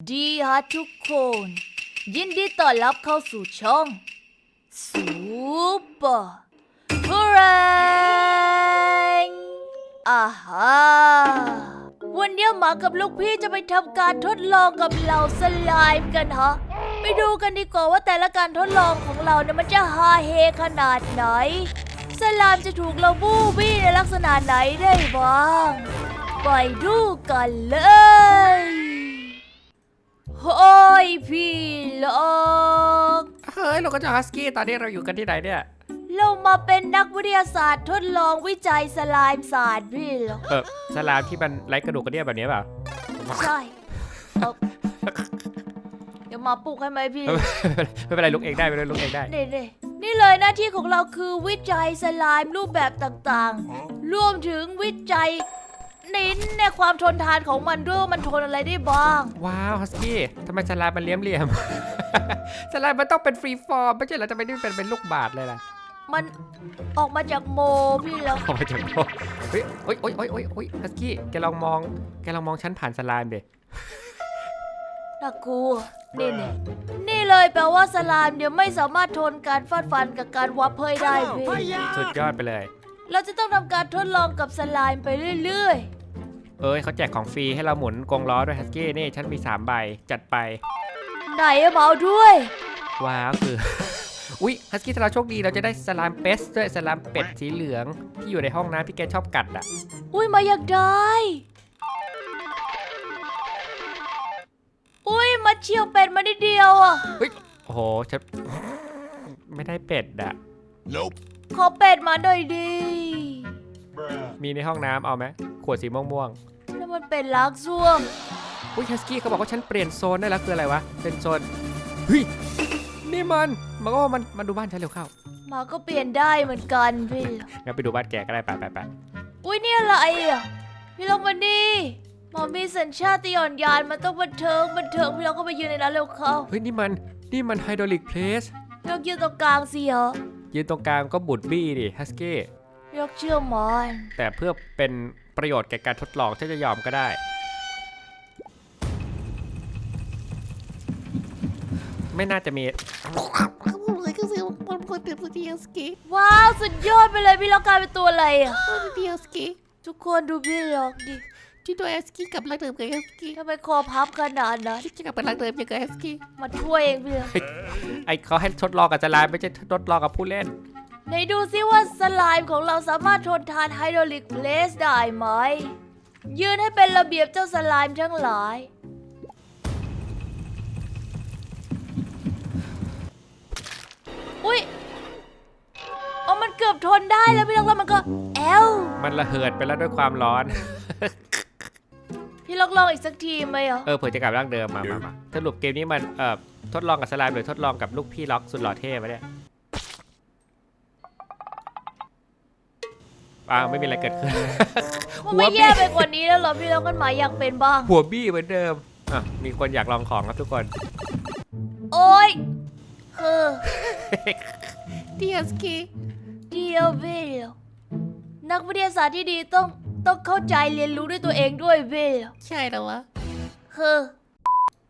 ดีฮะทุกคน ยินดีต้อนรับเข้าสู่ช่องซูเปอร์ฟรนอ่าฮะวันนี้หมากับลูกพี่จะไปทำการทดลองกับเหล่าสไลม์กันฮะ ไปดูกันดีกว่าว่าแต่ละการทดลองของเราเนี่ยมันจะฮาเฮขนาดไหน สไลม์จะถูกเราบูบี้ในลักษณะไหนได้บ้าง ไปดูกันเลย โอ้ยพี่ล็อกเฮ้ยเราก็จะฮัสกี้ตอนนี้เราอยู่กันที่ไหนเนี่ย เรามาเป็นนักวิทยาศาสตร์ทดลองวิจัยสไลม์ศาสตร์พี่ล็อกเออสลามที่มันไร้กระดูกกระเดี่ยวแบบนี้เปล่า ใช่เอ้าเดี๋ยวมาปลุกให้ไหมพี่ ไม่เป็นไรลุกเองได้ไม่เป็นไรลุกเองได้ นี่นี่นี่เลยหน้าที่ของเราคือวิจัยสไลม์รูปแบบต่างๆ รวมถึงวิจัย นิ้นในความทนทานของมันด้วยว่ามันทนอะไรได้บ้าง ว้าวฮัสกี้ทำไมสลามมันเลี้ยมเหลี่ยมสลามมันต้องเป็นฟรีฟอร์มไม่ใช่เหรอทำไมนี่เป็นเป็นลูกบาศก์เลยล่ะมันออกมาจากโมพี่ล็อกออกมาจากโลกเฮ้ยโอ๊ยโอ๊ยโอ๊ยโอ๊ยโอ๊ยฮัสกี้แกลองมองแกลองมองฉันผ่านสลามดิน่ากลัวนี่นี่นี่เลยแปลว่าสลามเนี่ยไม่สามารถทนการฟาดฟันกับการวับเพยได้พี่ สุดยอดไปเลย เราจะต้องทำการทดลองกับสลามไปเรื่อย เอ้ยเขาแจกของฟรีให้เราหมุนกงล้อด้วยฮัสกี้นี่ฉันมีสามใบจัดไปๆไหนอะเมาด้วย ว้าวคือ อุ๊ยฮัสกี้ถ้าเราโชคดีเราจะได้สลามเปสด้วยสลามเป็ดสีเหลืองที่อยู่ในห้องน้ำที่แกชอบกัดอะ อุ้ยมาอยากได้ อุ้ยมาเชียวเป็ดมานิดเดียวอะโอ้โหฉันไม่ได้เป็ดอะ Nope. ขอเป็ดมาหน่อยดี Bruh. มีในห้องน้ำเอาไหมขวดสีม่วงแล้วมันเป็นลักซ่วมๆอุ๊ยฮัสกี้เขาบอกว่าฉันเปลี่ยนโซนได้แล้วคืออะไรวะ เป็นโซนเฮ้ยนี่มันมันก็ว่ามันมันดูบ้านฉันเร็วเข้าหมาก็เปลี่ยนได้เหมือนกันพี่ งั้นไปดูบ้านแกก็ได้ไปไปไปอุ้ยนี่อะไรอะพี่ลองมาดิหมอมีสัญชาติยานยานมันต้องบันเทิงบันเทิงพี่ลองก็ไปยืนในนั้นเร็วเข้าเฮ้ยนี่มันนี่มันไฮดรอลิกเพลส พี่ลองยืนตรงกลางสิเหรอยืนตรงกลางก็บุดบี้ดิฮัสกี้ พี่ลองเชื่อหมอนแต่เพื่อเป็นประโยชน์แก่การทดลองฉันจะยอมก็ได้ ไม่น่าจะมีว้าว สุดยอดไปเลยพี่ลองกลายเป็นตัวอะไรอะทุกคนดูพี่ลองดิที่ตัวเอสกี้กับลักเดิมกับเอสกี้ทำไมคอพับขนาดนั้นที่กลับเป็นลักเดิมอย่างกับเอสกี้มาช่วยเองพี่ลองไอเขาให้ทดลองกับจลายไม่ใช่ทดลองกับผู้เล่น ไหนดูซิว่าสไลม์ของเราสามารถทนทานไฮดรอลิกเพลสได้ไหม ยืนให้เป็นระเบียบเจ้าสไลม์ทั้งหลาย อุ้ยเอามันเกือบทนได้แล้วพี่ล็อกแล้วมันก็แอลมันระเหิดไปแล้วด้วยความร้อน พี่ล็อกลองอีกสักทีไหมเหรอ เออเผื่อจะกลับร่างเดิมมามามาสรุปเกมนี้มันเอ่อทดลองกับสลามหรือทดลองกับลูกพี่ล็อกสุดหล่อเท่ปะเนี่ย อ้าวไม่มีอะไรเกิดขึ้น มันไม่แย่ไปกว่านี้แล้วเหรอพี่ล็อกกันหมายอยากเป็นบ้าง หัวบี้เหมือนเดิมอะมีคนอยากลองของครับทุกคน โอ้ยเออที่เอสกี้เดียวพี่ล็อกนักวิทยาศาสตร์ที่ดีต้องต้องเข้าใจเรียนรู้ด้วยตัวเองด้วยพี่ล็อกใช่แล้ววะคือเ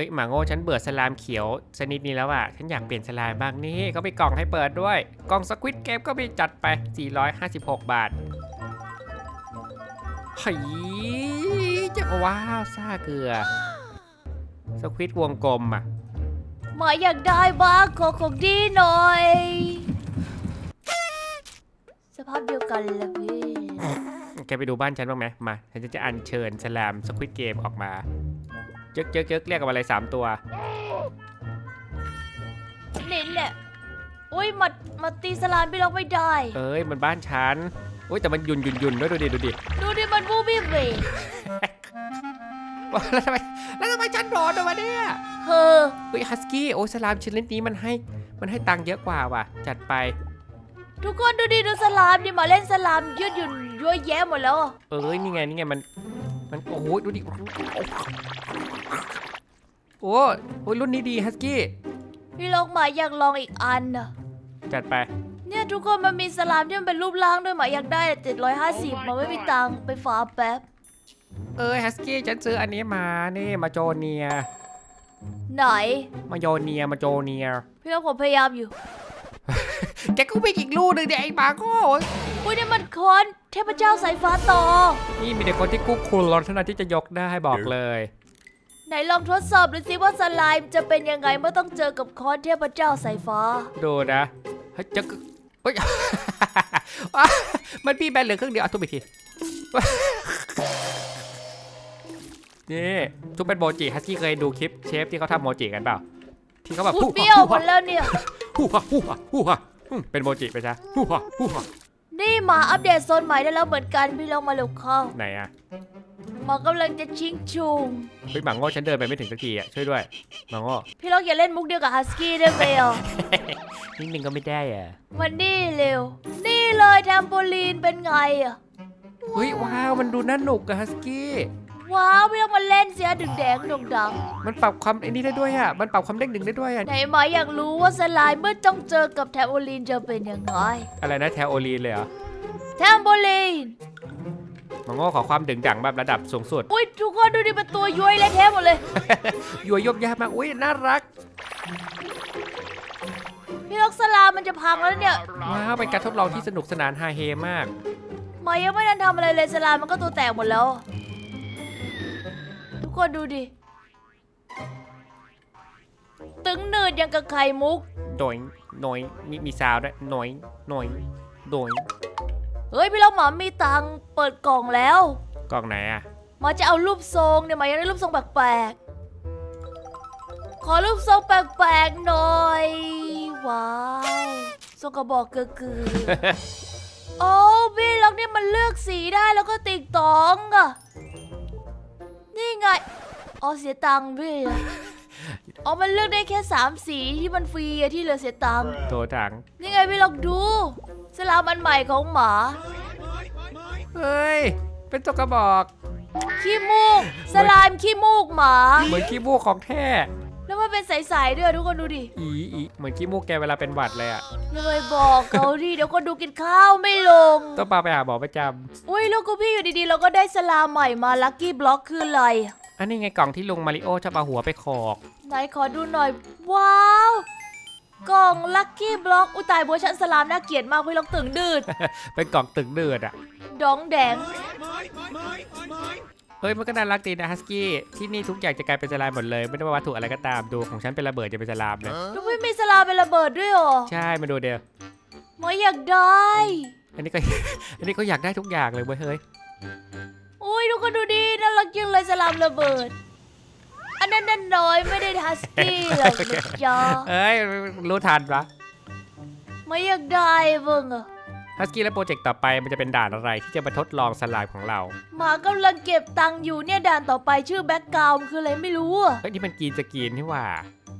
ฮ้ยหมาโง่ฉันเบื่อสลามเขียวชนิดนี้แล้วอะฉันอยากเปลี่ยนสลามบ้างนี่เขามีกล่องให้เปิดด้วย กล่องสควิตเกมก็มีจัดไป 456 บาทเฮ้ยจะว้าวซ่าเกลือสควิตวงกลมอะหมายอยากได้บ้างขอของดีหน่อย สภาพเดียวกันเลยพี่แกไปดูบ้านฉันบ้างไหมมาฉันจะอัญเชิญสลามสควิตเกมออกมา เจ๊กเจ๊กเจ๊กเรียกกันมาเลยสามตัว นี่แหละอุ้ยมามาตีสลามพี่เราไม่ได้ เอ้ยมันบ้านฉันอุ้ยแต่มันหยุ่นหยุ่นหยุ่นด้วยดูดิดูดิดูดิมันบูบี้เบรกว้าวแล้วทำไมแล้วทำไมฉันโดนด้วยวะเนี่ยเฮ้อเฮ้ยฮัสกี้โอ้ยสลามชนิดนี้มันให้มันให้ตังค์เยอะกว่าว่ะ จัดไป ทุกคนดูดิดูสลามดิมาเล่นสลามยืดหยุ่นเยอะแยะหมดแล้วอะเอ้ยนี่ไงนี่ไงมันมันโอ้โหดูดิ โอ้โอ้ยรุ่นนี้ดีฮัสกี้ พี่ลองหมายอยากลองอีกอันน่ะจัดไป เนี่ยทุกคนมันมีสลามที่มันเป็นรูปร่างด้วยหมายอยากได้เจ็ดร้อยห้าสิบมาไม่มีตังค์ไปฝากแป๊บ เอ้ยฮัสกี้ฉันซื้ออันนี้มานี่มาโจเนีย ไหน มาโยเนียมาโจเนีย พี่ว่าผมพยายามอยู่แกก็วิ่งอีกลูกหนึ่งเดี๋ยวไอ้หมาโง่อุ้ยนี่มันค้อนเทพเจ้าสายฟ้าต่อ นี่มีแต่คนที่กู้คุณรถเท่านั้นที่จะยกได้บอกเลย ไหนลองทดสอบดูสิว่าสไลม์จะเป็นยังไงเมื่อต้องเจอกับค้อนเทพเจ้าสายฟ้า ดูนะเฮ้ยจะเฮ้ยมันพี่แบนเหลือครึ่งเดียวเอาทุบอีกทีนี่ทุบเป็นโมจิฮัสกี้เคยดูคลิปเชฟที่เขาทำโมจิกันเปล่า ที่เขาแบบพูดฮู้เปรี้ยวหมฮ่าดแล้วเนี่ยฮู้ฮ่าฮู้ฮ่าฮู้ฮ่าอืมเป็นโมจิไปซะฮู้ฮ่าฮู้ฮ่านี่หมาอัปเดตโซนใหม่ได้แล้วเหมือนกันพี่ลองมาเร็วเข้าไหนอะ หมากำลังจะชิงชุง เฮ้ยหมาโง่ฉันเดินไปไม่ถึงสักทีอะช่วยด้วยหมาโง่พี่ลองอย่าเล่นมุกเดียวกับฮัสกี้ได้ไหมอะนิดนึงก็ไม่ได้อะมันนี่เร็ว นี่เลยแทมโปลีนเป็นไงอะ เฮ้ยว้าวมันดูน่าหนุกอะฮัสกี้ว้าวพี่ลองมาเล่นเสียดึงแดงดงดังมันปรับความไอ้นี่ได้ด้วยอะมันปรับความเด้งดึงได้ด้วยอะไหนหมาอยากรู้ว่าสไลม์เมื่อต้องเจอกับแทมโปลีนจะเป็นยังไงอะไรนะแทโอลีนเลยเหรอแทมโปลีนห มาโง่ขอความดึงดังแบบระดับสูงสุด อุ้ยทุกคนดูดิเป็นตัวย้วยและแท้หมดเลย ยัวยบยากมากอุ้ยน่ารักพี่ลอกสลามมันจะพังแล้วเนี่ยว้าวเป็นการทดลองที่สนุกสนานฮาเฮมากหมายังไม่ทันทำอะไรเลยสลามมันก็ตัวแตกหมดแล้ว ทุกคนดูดิ ตึงหนืดยังกับไข่มุก โดยหน่อยมีมีซาวด์ด้วยหน่อยหน่อยโดย เฮ้ยพี่ลอกหมามีตังค์เปิดกล่องแล้ว กล่องไหนอะหมาจะเอารูปทรงเนี่ยหมาอยากได้รูปทรงแปลกๆ ขอรูปทรงแปลกๆหน่อย ว้าวทรงกระบอกเกือๆ โอ้พี่ล็อกเนี่ยมันเลือกสีได้แล้วก็ติ๊กตองอะนี่ไงอ๋อเสียตังค์พี่อะ อ๋อ มันเลือกได้แค่สามสีที่มันฟรีอะที่เหลือเสียตังค์โถถัง นี่ไงพี่ล็อกดู สลามอันใหม่ของหมา เฮ้ย เป็นตัวกระบอก ขี้มูก สลามขี้มูกหมา เหมือนขี้มูกของแท้ แล้วมันเป็นใสๆด้วยทุกคนดูดิอีอีเหมือนขี้มูกแกเวลาเป็นหวัดเลยอะอย่าไปบอกเขาดิเดี๋ยวคนดูกินข้าวไม่ลง ต้องปาไปหาหมอประจอุ้ยแล้วกูพี่อยู่ดีๆ เราก็ได้สลามใหม่มาลัคกี้บล็อกคืออะไรำอันนี้ไงกล่องที่ลุงมาริโอชอบเอาหัวไปขอก ไหนขอดูหน่อย ว้าว กล่องลัคกี้บล็อกอุยตายเวอร์ชันสลามน่าเกลียดมากพี่ลองตึงดืด เป็นกล่องตึกเดือดอะดองแดง เฮ้ยมันก็น่ารักดีนะฮัสกี้ ที่นี่ทุกอย่างจะกลายเป็นสลามหมดเลย ไม่ได้ว่าวัตถุอะไรก็ตามดูของฉันเป็นระเบิดจะเป็นสลามเลยลูกพี่มีสลามเป็นระเบิดด้วยเหรอใช่มาดูเดียว หมออยากได้ อันนี้ก็ อันนี้ก็อยากได้ทุกอย่างเลยเว้ยเฮ้ย อุ้ยทุกคนดูดิน่ารักจังเลยสลามระเบิด อันนั้นน่ะน้อยไม่ได้ฮัสกี้หรอกนะจ๊ะเอ้ยรู้ทันปะไม่อยากได้เบิ่งอะฮัสกี้และโปรเจกต์ต่อไปมันจะเป็นด่านอะไรที่จะมาทดลองสลามของเราหมากำลังเก็บตังค์อยู่เนี่ยด่านต่อไปชื่อแบ็กกราวคืออะไรไม่รู้อะเฮ้ยนี่มันกรีนสกรีนนี่หว่า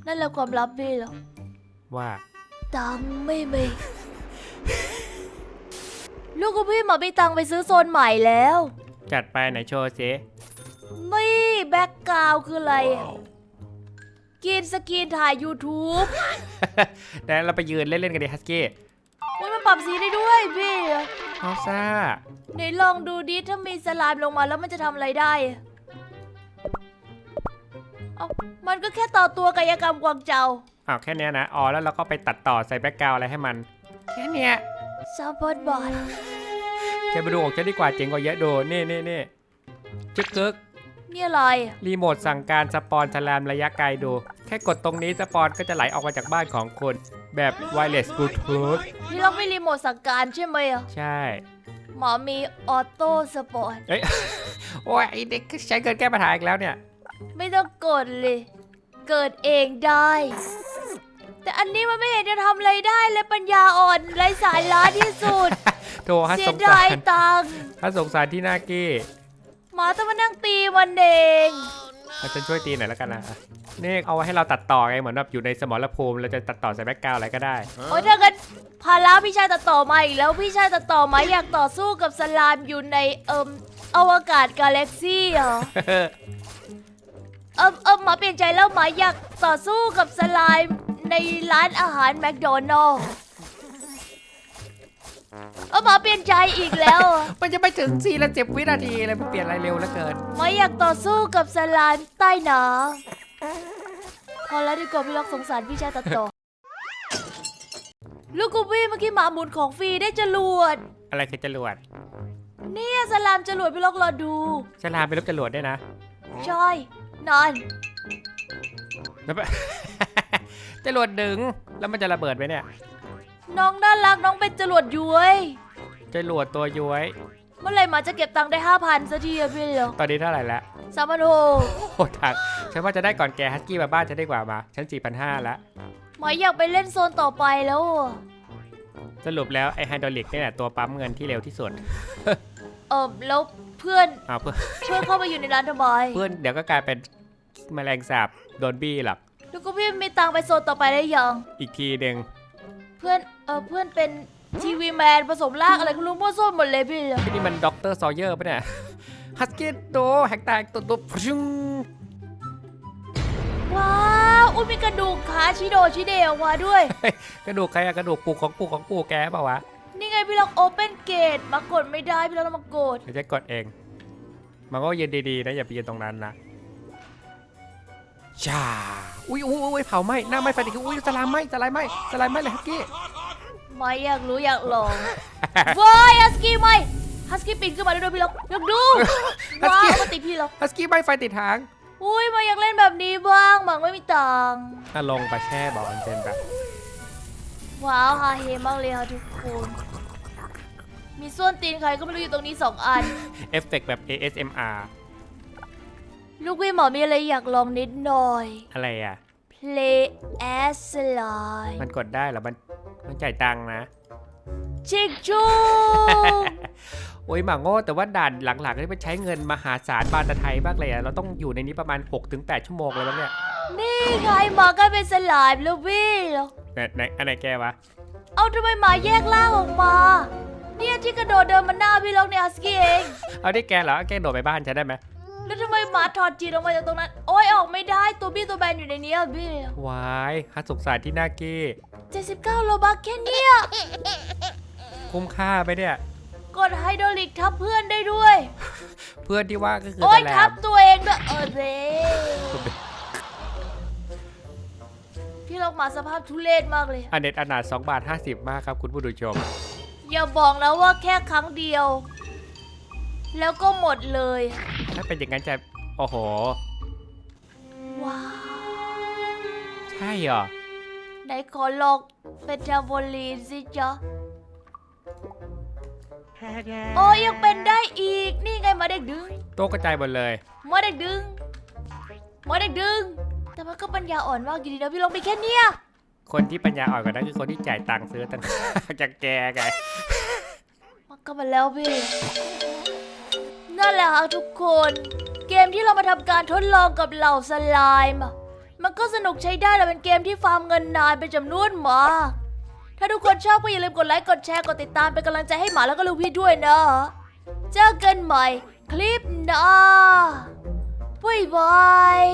นั่นแหละความลับพี่เหรอว่าตังค์ไม่มีลูกกับพี่หมามีตังค์ไปซื้อโซนใหม่แล้ว จัดไปไหนโชว์ซิ ไม่แบ็กกราวคืออะไรอะกินสกรีนถ่าย YouTube แต่เราไปยืนเล่นๆกันดิฮัสกี้อุ้ยมันปรับสีได้ด้วยพี่เอาซ่าไหนลองดูดิถ้ามีสลามลงมาแล้วมันจะทำอะไรได้อะเอามันก็แค่ต่อตัวกายกรรมกวางเจาอ้าวแค่เนี้ยนะอ๋อแล้วเราก็ไปตัดต่อใส่แบ็กกราวอะไรให้มัน แค่เนี้ยซัพพอร์ตบอลแกไปดูของฉันดีกว่าเจ๋งกว่าเยอะดูนี่นี่นี่จึ๊กกึก นี่อะไรอะรีโมทสั่งการสปอนสลามระยะไกลดู แค่กดตรงนี้สปอนก็จะไหลออกมาจากบ้านของคุณแบบไวเลสบลูทูธพี่เราไม่รีโมทสั่งการใช่ไหมอะใช่ หมอมีออโต้สปอร์ตเอ้ย โอ้ยไอ้เด็กใช้เกินแก้ปัญหาอีกแล้วเนี่ย ไม่ต้องกดเลย เกิดเองได้ แต่อันนี้มันไม่เห็นจะทำอะไรได้เลยปัญญาอ่อนไร้สาระที่สุด โทรฮัสเสีสยงสาดายรตังค์ ฮัสสงสารที่หน้ากี้ห มาต้องมานั่งตีมันเองอาฉันช่วยตีหน่อยแล้วกันนะอะนี่เอาไว้ให้เราตัดต่อไงเหมือนแบบอยู่ในสมรภูมิเราจะตัดต่อใส่แบ็กกราวอะไรก็ได้ โอ้ยถ้ากันภาระพี่ชายตัดต่อมาอีกแล้วพี่ชายตัดต่อมาอยากต่อสู้กับสลามอยู่ในเอิมอวกาศกาแล็กซี่เหรอ เอิมเอิมหมาเปลี่ยนใจแล้วหมาอยากต่อสู้กับสลามในร้านอาหารแมคโดนัลล์ เออหมาเปลี่ยนใจอีกแล้วอะมันจะไปถึง4ละ10วินาทีเลยมันเปลี่ยนอะไรเร็วเหลือเกิน หมาอยากต่อสู้กับสลามใต้น้พอแล้วดีกว่าพี่ล็อกสงสารพี่ชายตัดต่อ ลูกกูพี่เมื่อกี้หมาหมุนของฟรีได้จรวด อะไรคือจรวดเนี่ยสลามจรวดพี่ล็อกรอดู ฉลามเป็นรูปจรวดด้วยนะใช่ นอน แล้วแบบจรวดดึงแล้วมันจะระเบิดไหมเนี่ย น้องน่ารักน้องเป็นจรวดย้วย จรวดตัวย้วย เมื่อไหรหมาจะเก็บตังค์ได้ห้าพันสักทีอะพี่ล็อกตอนนี้เท่าไหร่แล้วสามพันหกโอ้ทางฉันว่าจะได้ก่อนแกฮัสกี้มาบ้านจะได้กว่ามาฉัน4,500แล้วหมายอยากไปเล่นโซนต่อไปแล้วอะสรุปแล้วไอ้ไฮดรอลิกนี่แหละตัวปั๊มเงินที่เร็วที่สุดเออแล้วเพื่อนอ้าวเพื่อนเพื่อนเข้ามาอยู่ในร้านทำไมเพื่อนเดี๋ยวก็กลายเป็นแมลงสาบโดนบี้หรอกแล้วก็พี่มีตังค์ไปโซนต่อไปได้ยังอีกทีหนึ่ง เพื่อนเออเพื่อนเป็นทีวีแมนผสมร่างอะไรก็รู้มั่วซั่วหมดเลยพี่ล็อกนี่มันด็อกเตอร์ซอเยอร์ปะเนี่ยฮัสกี้โดแฮกแตกตัวตัวพรึงว้าวอุ้ยมีกระดูกขาชิโดชิเดออกมาด้วย กระดูกใครอะกระดูกปูของปูของปูแกเปล่าวะนี่ไงพี่ล็อกโอเปนเกตมากดไม่ได้พี่ล็อกต้องมากดเดี๋ยวจะกดเอง มันก็ยืนดีๆนะอย่าไปยืนตรงนั้นนะจ้า อุ้ยอุ้ยอุ้ยเผาไหม้หน้าไหม้ไฟดิอุ้ยสลามไหม้สลามไหม้สลามไหม้เลยฮัสกี้ไม่อยากรู้อยากลองว้ายฮัสกี้ไม่ฮัสกี้ปีนขึ้นมาได้ด้วยพี่ล็อกอยากดูฮัสว้ากี้วมาติดพี่ล็อกฮัสกี้ไหม้ไฟติดหางอุ้ยมาอยากเล่นแบบนี้บ้างหมังไม่มีตังค์อะลงไปแช่บอกมันเป็นแบบว้าวฮาเฮมากเลยค่ะทุกคนมีส้วนตีนใครก็ไม่รู้อยู่ตรงนี้สองอันเอฟเฟกต์แบบ ASMR ลูกพี่หมอมีอะไรอยากลองนิดหน่อย อะไรอะ Play as slime มันกดได้เหรอ มัน มันจ่ายตังค์นะ ชิกชูโอ้ยหมาโง่แต่ว่าด่านหลังๆนี่มันใช้เงินมหาศาลบานตะไทยมากเลยอะเราต้องอยู่ในนี้ประมาณ 6-8 ชั่วโมงเลยมั้งเนี่ย นี่ไงหมาก็เป็นสลายแล้วพี่เหรอไหนไหนอันไหนแกวะ เอาทำไมหมาแยกล่างออกมา เนี่ยที่กระโดดเดินมาหน้าพี่ล็อกเนี่ยฮัสกี้เอง เอาได้แกเหรอแกโดดไปบ้านฉันได้ไหมแล้วทำไม หมาถอดจีนออกมาจากตรงนั้น โอ้ยออกไม่ได้ตัวบี้ตัวแบนอยู่ในนี้อะพี่วายฮัสสงสารที่น่าเก้79โลบักแค่เนี้ยคุ้มค่าไปเนี่ย กดไฮโดรลิกทับเพื่อนได้ด้วย เพื่อนที่ว่าก็คือโอ้ยแสลทัมบตัวเองด้วยเออเด้พี่ล็อกหมาสภาพทุเรศมากเลยอันเน็ตอนาถ2บาท50มากครับคุณผู้ดูชม อย่าบอกนะว่าแค่ครั้งเดียว แล้วก็หมดเลย ถ้าเป็นอย่างนั้นจะ โอ้โห ว้าวใช่เหรอ ไหนขอลองเป็นทราโบลีนสิจ๊ะ โอ้ยยังเป็นได้อีก นี่ไงหมาเด็กดึง โต๊ะกระจายหมดเลยหมาเด็กดึงหมาเด็กดึง แต่มันก็ปัญญาอ่อนมากอยู่ดีนะพี่ลองไปแค่เนี้ยคนที่ปัญญาอ่อนกว่านั้นคือคนที่จ่ายตังค์ซื้อตั้งจากแกไง มันก็มาแล้วพี่ นั่นแหละค่ะทุกคน เกมที่เรามาทำการทดลองกับเหล่าสไลม์มันก็สนุกใช้ได้แต่เป็นเกมที่ฟาร์มเงินนานเป็นจำนวนมากถ้าทุกคนชอบก็อย่าลืมกดไลค์กดแชร์กดติดตามเป็นกำลังใจให้หมาแล้วก็ลูกพี่ด้วยนะเจอกันใหม่คลิปหน้าบ๊ายบาย